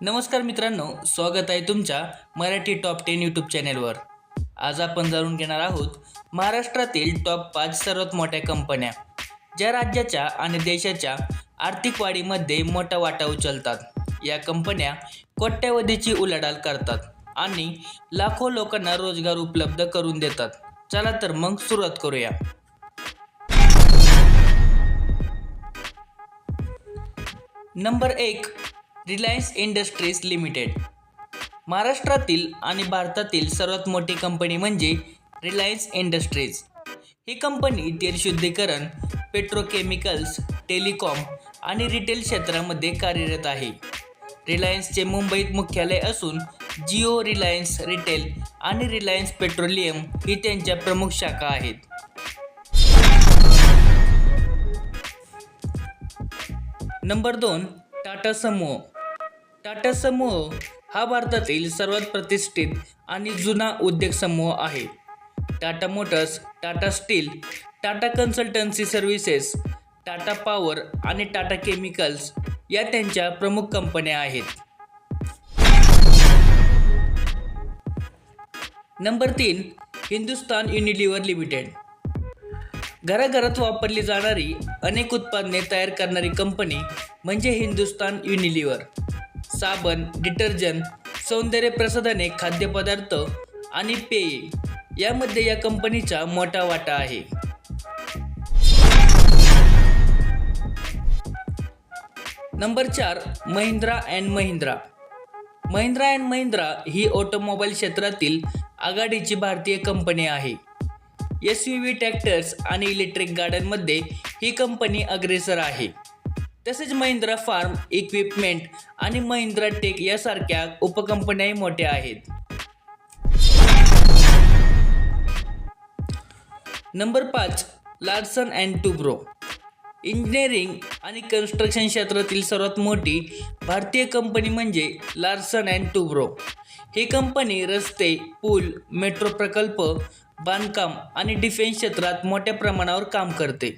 नमस्कार मित्रांनो स्वागत आहे तुमच्या मराठी टॉप टेन यूट्यूब चॅनेलवर आज आपण जाणून घेणार आहोत महाराष्ट्रातील टॉप पाच सर्वात मोठ्या कंपन्या ज्या राज्याच्या आणि देशाच्या आर्थिक वाढीमध्ये मोठा वाटा उचलतात. या कंपन्या कोट्यावधीची उलाढाल करतात आणि लाखो लोकांना रोजगार उपलब्ध करून देतात. चला तर मग सुरुवात करूया. नंबर एक रिलायन्स इंडस्ट्रीज लिमिटेड. महाराष्ट्रातील आणि भारतातील सर्वात मोठी कंपनी म्हणजे रिलायन्स इंडस्ट्रीज. ही कंपनी तेल शुद्धीकरण पेट्रोकेमिकल्स टेलिकॉम आणि रिटेल क्षेत्रामध्ये कार्यरत आहे. रिलायन्सचे मुंबईत मुख्यालय असून जिओ रिलायन्स रिटेल आणि रिलायन्स पेट्रोलियम ही त्यांच्या प्रमुख शाखा आहेत. नंबर दोन टाटा समूह. टाटा समूह हा भारतातील सर्वात प्रतिष्ठित आणि जुना उद्योग समूह आहे. Tata motors Tata steel Tata consultancy services Tata power आणि टाटा केमिकल्स या त्यांच्या प्रमुख कंपन्या आहेत. नंबर तीन हिंदुस्तान युनिलिव्हर लिमिटेड. घराघरात वापरली जाणारी अनेक उत्पादने तयार करणारी कंपनी म्हणजे हिंदुस्तान युनिलिव्हर. साबण डिटर्जंट सौंदर्य प्रसाधने खाद्यपदार्थ आणि पेये यामध्ये या कंपनीचा मोठा वाटा आहे. नंबर चार महिंद्रा अँड महिंद्रा. महिंद्रा अँड महिंद्रा ही ऑटोमोबाईल क्षेत्रातील आघाडीची भारतीय कंपनी आहे. एस यू व्ही ट्रॅक्टर्स आणि इलेक्ट्रिक गाड्यांमध्ये ही कंपनी अग्रेसर आहे. तसेच महिंद्रा फार्म इक्विपमेंट आणि महिंद्रा टेक यासारख्या उपकंपन्याही मोठ्या आहेत. नंबर पाच लार्सन अँड टुब्रो इंजिनिअरिंग आणि कन्स्ट्रक्शन क्षेत्रातील सर्वात मोठी भारतीय कंपनी म्हणजे लार्सन अँड टुब्रो ही कंपनी रस्ते पूल मेट्रो प्रकल्प बांधकाम आणि डिफेन्स क्षेत्रात मोठ्या प्रमाणावर काम करते.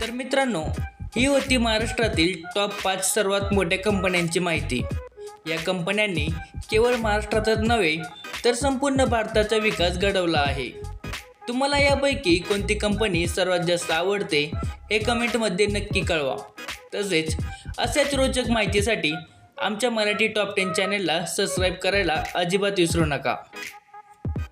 तर मित्रांनो ही होती महाराष्ट्रातील टॉप पाच सर्वात मोठ्या कंपन्यांची माहिती. या कंपन्यांनी केवळ महाराष्ट्रातच नव्हे तर संपूर्ण भारताचा विकास घडवला आहे. तुम्हाला यापैकी कोणती कंपनी सर्वात जास्त आवडते हे कमेंटमध्ये नक्की कळवा. तसेच अशाच रोचक माहितीसाठी आमच्या मराठी टॉप टेन चॅनेलला सबस्क्राईब करायला अजिबात विसरू नका.